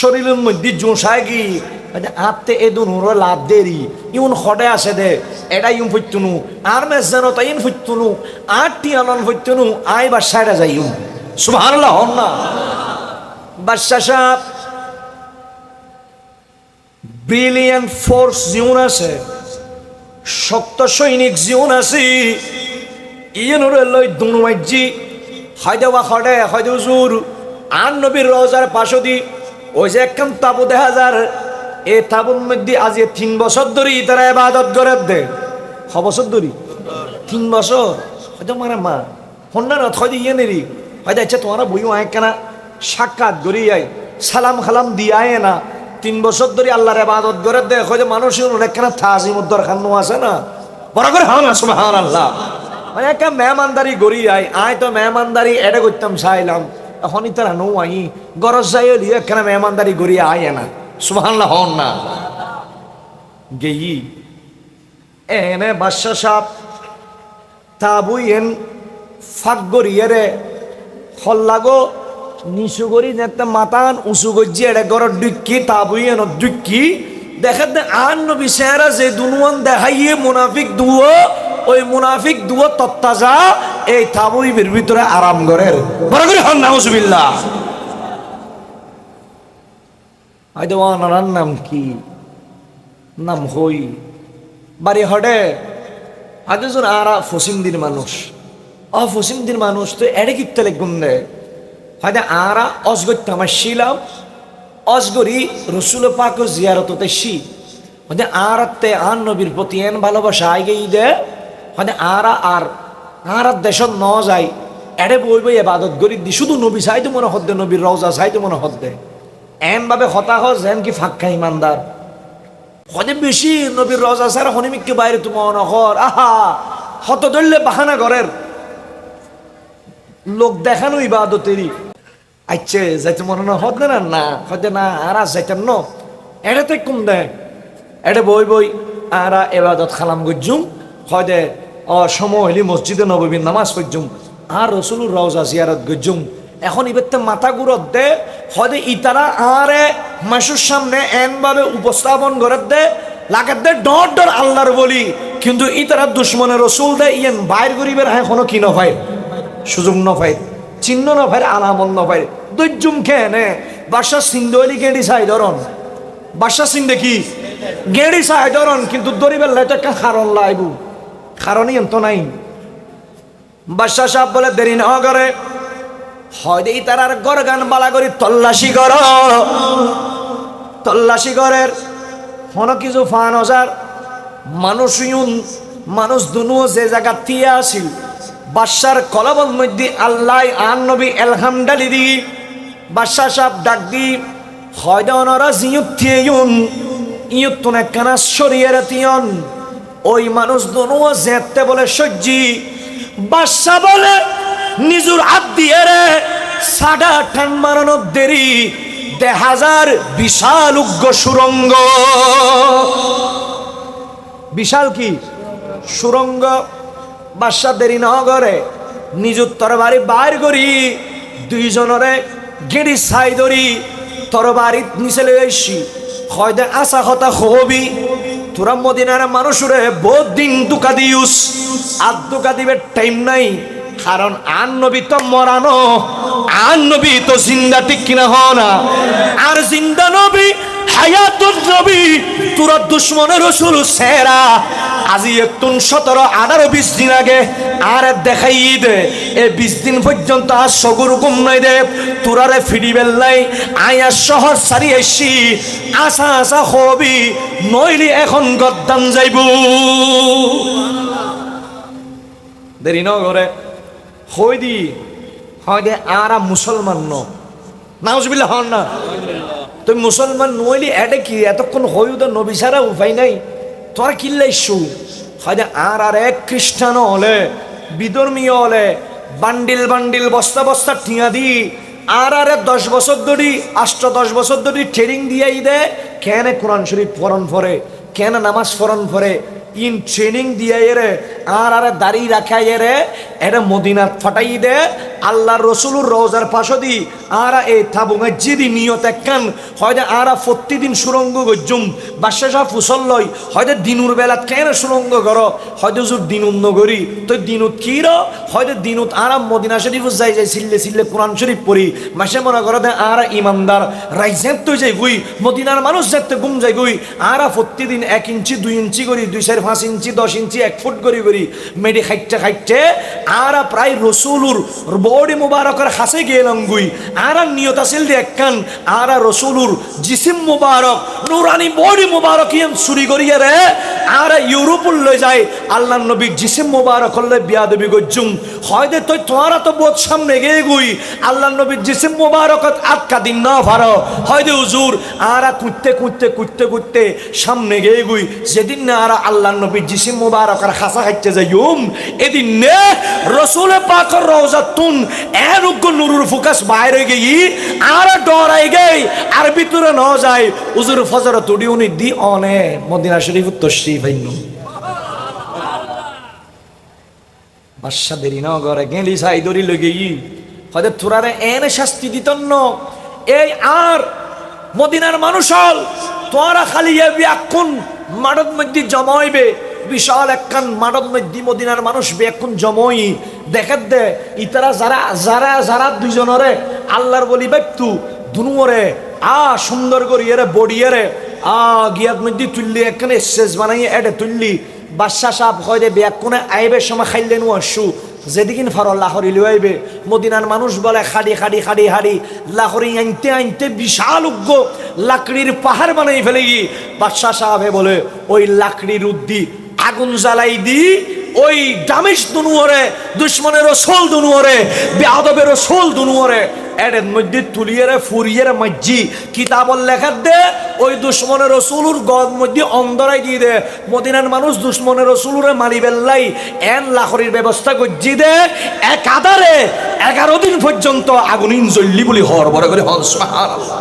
শরীরের মধ্যে জোঁসায় কি? আত্মে এ দুনুর লাভ দেরি। ইউন খডে আছে দে, এটা ইউন ফুটতুনু। আর মেস যেন তাই ইন ফুটতুনু। আর টিয়ানন ফুটতুনু আই বাসায়টা যাই ইউন। হন না? বাদশা সাহেব ব্রিলিয়ান্ট ফোর্স জীবন আছে, শক্ত সৈনিক জীবন আছে। ইয়েনুর লই দুনুমাইজি হয়তো বা খডে হয়তো জুর আর নবীর রোজার পাশদি ওই যে একখান তাবু দেখা যার, এ তাবুর মধ্যে আজ তিন বছর ধরে তারা এবাদত করে দে। ছ বছর ধরে? তিন বছর? হয়তো মানে মা। হন্না না হয়তো ইয়ে নেরি। হয়তো আচ্ছা তোমারা বইও আয় কেনা, সাক্ষাৎ করি আয়, সালাম খালাম দিয়ায় না। তিন বছর ধরে আল্লাহর এবাদত করে দে। হয়তো মানুষের অনেক কেনা থাজিম উদ্দর খান্ন আছে না। বড় করে হান সুবহান আল্লাহ মানে একটা মেহমানদারি গড়ি আই আয় তো মেহমানদারি, এটা করতাম, চাইলাম। এখনই তারা নো আই, গরজ যাই হলি একখানা মেহমানদারি গড়ি আয় না সুবহানাল্লাহ, হন না। গেই, এনে বাদশা সাপ তাবুই এন ফাঁক গড়িয়ে রে হল্লাগো নিচু করি একটা মাতান উঁচু গজ্জি এটা গর তাবুই এন ডুক্কি। দেখে দে আন নবী সেরা যে দুনুয়ান দেখাইয়ে মুনাফিক দুও ওই মুনাফিক দুও তত্তাজা এই তাবুইবের ভিতরে আরাম করের বড় করে হন নাউজুবিল্লাহ। হয়তো ওনার নাম কি? নাম হই। বাড়ি হডে আজজন আরা ফসিমদির মানুষ। অ ফসিমদির মানুষ তো এড়ে কিপতে লেগুন দে। হয়তো আরা অজগর আমার শিলাম অজগরি রসুল পাক জিয়ারততে শি। হয়তো আরাতে আন নবীর প্রতি এন ভালোবাসা আইগেই দে। হয়তো আরা আর আর দেশত ন যায় এড়ে বই বই এবাদত করি দি। শুধু নবী চাইতে মনে হদ্দে নবীর রওজা চাইতে মনে হদ্দে এন ভাবে হতাশ যেন কি ফাঁকা ইমানদার। হদে বেশি নবীর রজা স্যার হনিমিককে বাইরে তোমার নহর আহা, হত ধরলে বাহানা ঘরের। লোক দেখানো ইবাদতেরই। আচ্ছা যাইতে মনে না হদ না? না, হতে না, আর যাইতেন ন? এটাতে কম দেয় এটা বই বই, আরা এবাদত খালাম গজ্জুম হয়দে অ সময় হইলি মসজিদে নবীর নামাজ পড়জুম আর রসুলুর রওজা জিয়ারত গজ্জুম এখন ইবেতে মাথা গুরত দে হয়দে ইতারা আরে মাসুর সামনে এন ভাবে উপস্থাপন করে দে, লাগাত দে ডর ডর আল্লাহর বলি। কিন্তু ইতারা দুশ্মনে রসুল দে, ইয়েন বাইর গরিবের হ্যাঁ কোনো কি নফাই সুযোগ নফাই চিহ্ন নফাই আলামত নফাই দৈজুম খেয়ে নে বাসা সিন্ধলি গেঁড়ি চাই ধরন। বাসা সিন্ধে কি? গেঁড়ি চাই ধরন, কিন্তু দরিবের লাইতে একটা কারণ লাইবু। কারণই তো নাই। বাদশাহ সাহেব বলে, দেরি না করে। হয় দেই তার আর গর গান বালা করি তল্লাশি কর। তল্লাশি করের হন কিছু ফান হাজার। মানুষ ইউন, মানুষ দুনু যে জায়গা তিয়া আসিল, বাদশার কলবল মধ্যে আল্লাহ আন নবী এলহামডালি দি। বাদশাহ সাহেব ডাক দি হয় দে ওনারা জিয়ুত থিয়ে ইউন, ইয়ুত তো একখানা সরিয়ে তিয়ান। ওই মানুষ দুনু জেতে বলে, সজ্জি, বাদশা বলে, নিজুর হাত দিয়ে রে সাডা টান মারানোর দেরি হাজার বিশাল উগ্র সুরঙ্গ। বিশাল কি? সুরঙ্গ। বাদশা দেরি ন করে, নিজুর তরবারি বাইর করি, দুইজনরে গেড়ি ছাই ধরি তরবারি নিচে লই হয়তো আশা কথা হবি তোরা মদিনার মানুষরে বহুত দিন দুকা দিউস আর দুকা দিবে টাইম নাই। কারণ আন নবী তো মরানো, আন নবী তো জিন্দা ঠিক কিনা হ না। আর জিন্দা নবী হায়াতুর নবী, তোরা দুশ্মনের রসুল সেরা। আজি একটুন সতেরো আঠারো বিশ দিন আগে আর দেখাই দে এ বিশ দিন পর্যন্ত আর সগুর গুম নাই দে তোরারে ফিরি বেল্লাই আয়া শহর সারি এসি আসা আসা হবি। নইলি এখন গদ্দান যাইব। দেরি ন করে হই দি হয় দে আরা মুসলমান ন। নাউজবিল্লা হন না। তুই মুসলমান নইলি এটা কি? এতক্ষণ হইও তো নবী ছাড়া উপায় নাই। তোরা কি হয়তো আর আর এক খ্রিস্টান হলে বিধর্মীয় হলে, বান্ডিল বান্ডিল বস্তা বস্তা টিয়া দি, আর আর দশ বছর ধরি, আষ্ট দশ বছর ধরি ট্রেনিং দিয়াই দে, কেন কোরআন শরীফ ফরন ফরে, কেন নামাজ ফরন ফরে, ইন ট্রেনিং দিয়ে রে আর আরে দাড়ি রাখাই রে এটা মদিনাত ফাটাই দে আল্লাহ রসুলুর রোজার পাশো দি, আর এই থাবুঙা জিদি নিয়ত একখান। হয়তো আরা প্রতিদিন সুরঙ্গ গজ্জুম বাদশা শাহ ফুসল লই হয়তো দিনুর বেলা কেন সুরঙ্গ কর? হয়তো জোর দিনুত নগরী, তো দিনুত কি র? হয়তো দিনুত আরাম মদিনা শরীফ যাই যাই সিল্লে সিল্লে কোরআন শরীফ পড়ি, মাসে মনে করো দে আরা ইমানদার রাইজেন তো যাই গুই, মদিনার মানুষ যাতে গুম যাই গুই, আরা প্রতিদিন এক ইঞ্চি, দুই ইঞ্চি করি, দুই চার পাঁচ ইঞ্চি, দশ ইঞ্চি, এক ফুট করি করি মেডি খাইটে খাইটে আরা প্রায় রসুলুর বডি মুবারকের হাসে গেলাম গুই আরা নিয়ত আছিল যে একখান আরা রসুলুর জিসিম মুবারক, নুরানি বডি মুবারক ইয়ান চুরি করিয়ে রে, আরা ইউরোপুল লই যায়, আল্লাহ নবী জিসিম মুবারক হলে বিয়া দেবী গজ্জুম। হয়তো তুই তোমারা তো বোধ সামনে গিয়ে গুই। আল্লাহ নবী জিসিম মুবারকত আটকা দিন না ভারো হয়তো হুজুর, আরা কুঁততে কুঁততে কুঁততে কুঁততে সামনে গিয়ে গুই। যেদিন না আরা আল্লাহ নবী জিসিম মুবারকের হাসা খাইতে যাইম এদিন নে রসুলে পাকর রওজাতুন এর উগ্র নুরুর ফুকাস বাইরে গিয়ে আর ডরাই গেই, আর ভিতরে ন যায় হুজুর ফজর তুডি উনি দি অনে, মদিনা শরীফ তশরিফ আইনু বাদশা দেরি না করে গেলি সাই দরি লগে ই হয়তো তোরারে এনে শাস্তি দিত এই আর মদিনার মানুষ হল তোরা খালি এ ব্যাকুন মাডত মধ্যে জমাইবে। বিশাল একখান মাডত মধ্যে মদিনার মানুষ ব্যাকুন জমই। দেখাত দে, ইতারা যারা যারা যারা দুইজনরে আল্লাহর বলি ব্যক্তু দুনুরে আ সুন্দর করি এরে বডি এরে আ গিয়াত মধ্যে তুললি একখানে শেষ বানাই এডে তুললি। বাদশাহ সাহেব হয় ব্যাগ কোনে আইবের সময় খাইলেন আসু। যেদিকিন ফার লাহরি লইবে মদিনার মানুষ বলে, খাড়ি খাড়ি খাড়ি হাড়ি লাহরি আনতে আনতে বিশাল উগ্র লাকড়ির পাহাড় বানাই ফেলে গি বাদশাহ সাহেবে বলে, ওই লাকড়ির উদ্দি আগুন জ্বালাই দি, ওই ডামিশ দুনুয়ারে, দুশ্মনের সোল দুনুয়ারে বেআবের সোল দুনুয়ারে এর মধ্যে তুলিয়ারে, ফুরিয়ারে মজ্জি কিতাব লেখার দে, ওই দুশ্মনের রসুলুর গদ মধ্যে অন্দরাই দিয়ে দে। মদিনার মানুষ দুশ্মনের রসুলুরে মারি বেল্লাই, এন লাখরির ব্যবস্থা করছি দে। এক আদারে এগারো দিন পর্যন্ত আগুন জ্বললি বলি হর বড় করে সুবহানাল্লাহ।